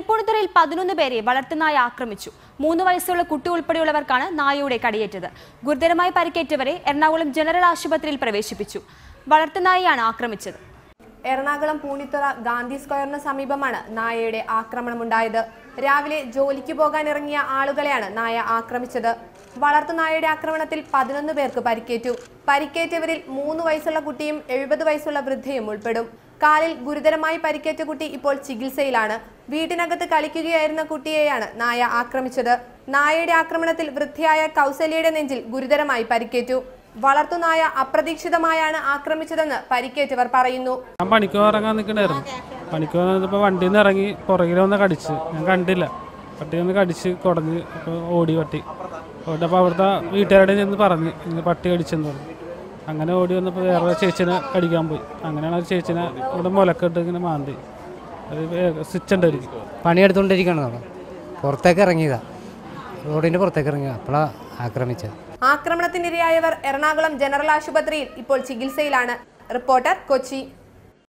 തൃപ്പൂണിത്തുറയിൽ പതിനൊന്ന് പേരെ വളർത്തുനായ ആക്രമിച്ചു. മൂന്ന് വയസ്സുള്ള കുട്ടി ഉൾപ്പെടെയുള്ളവർക്കാണ് നായയുടെ കടിയേറ്റത്. ഗുരുതരമായി പരിക്കേറ്റവരെ എറണാകുളം ജനറൽ ആശുപത്രിയിൽ പ്രവേശിപ്പിച്ചു. വളർത്തുനായയാണ് ആക്രമിച്ചത്. എറണാകുളം പൂണിത്തുറ ഗാന്ധി സ്ക്വയറിന് സമീപമാണ് നായയുടെ ആക്രമണമുണ്ടായത്. രാവിലെ ജോലിക്ക് പോകാൻ ഇറങ്ങിയ ആളുകളെയാണ് നായ ആക്രമിച്ചത്. വളർത്തു നായയുടെ ആക്രമണത്തിൽ പതിനൊന്ന് പേർക്ക് പരിക്കേറ്റു. പരിക്കേറ്റവരിൽ മൂന്ന് വയസ്സുള്ള കുട്ടിയും എഴുപത് വയസ്സുള്ള വൃദ്ധയും ഉൾപ്പെടും. കാലിൽ ഗുരുതരമായി പരിക്കേറ്റ കുട്ടി ഇപ്പോൾ ചികിത്സയിലാണ്. വീട്ടിനകത്ത് കളിക്കുകയായിരുന്ന കുട്ടിയെയാണ് നായ ആക്രമിച്ചത്. നായയുടെ ആക്രമണത്തിൽ വൃദ്ധയായ കൗസല്യയുടെ നെഞ്ചിൽ ഗുരുതരമായി പരിക്കേറ്റു. വളർത്തുനായ അപ്രതീക്ഷിതമായാണ് ആക്രമിച്ചതെന്ന് പരിക്കേറ്റവർ പറയുന്നു. ഞാൻ പണിക്ക് ഇറങ്ങാൻ നിൽക്കണായിരുന്നു. പണിക്ക് വന്നപ്പോൾ വണ്ടിയിൽ നിന്ന് ഇറങ്ങി പുറകിൽ വന്ന് കടിച്ച്. ഞാൻ കണ്ടില്ല. പട്ടി ഒന്ന് കടിച്ച് കുടഞ്ഞ് ഓടി പട്ടി. ഓടിയപ്പോൾ അവിടുത്തെ വീട്ടുകാരുടെ ചെന്ന് പറഞ്ഞ് പട്ടി കടിച്ചെന്ന് പറഞ്ഞു. അങ്ങനെ ഓടി വന്നപ്പോൾ വേറെ ചേച്ചിനെ കടിക്കാൻ പോയി. അങ്ങനെയാണ് ആ ചേച്ചിനെ ഇവിടെ മുലക്കെട്ട് ഇങ്ങനെ മാന്തി. അത് സ്വിച്ച് ഉണ്ടായിരിക്കും പണിയെടുത്തുകൊണ്ടിരിക്കുകയാണ് നമ്മൾ പുറത്തേക്ക് ഇറങ്ങിയതാ. റോഡിന്റെ പുറത്തേക്ക് ഇറങ്ങിയ അപ്പോഴാണ് ആക്രമിച്ചത്. ആക്രമണത്തിനിരയായവർ എറണാകുളം ജനറൽ ആശുപത്രിയിൽ ഇപ്പോൾ ചികിത്സയിലാണ്. റിപ്പോർട്ടർ കൊച്ചി.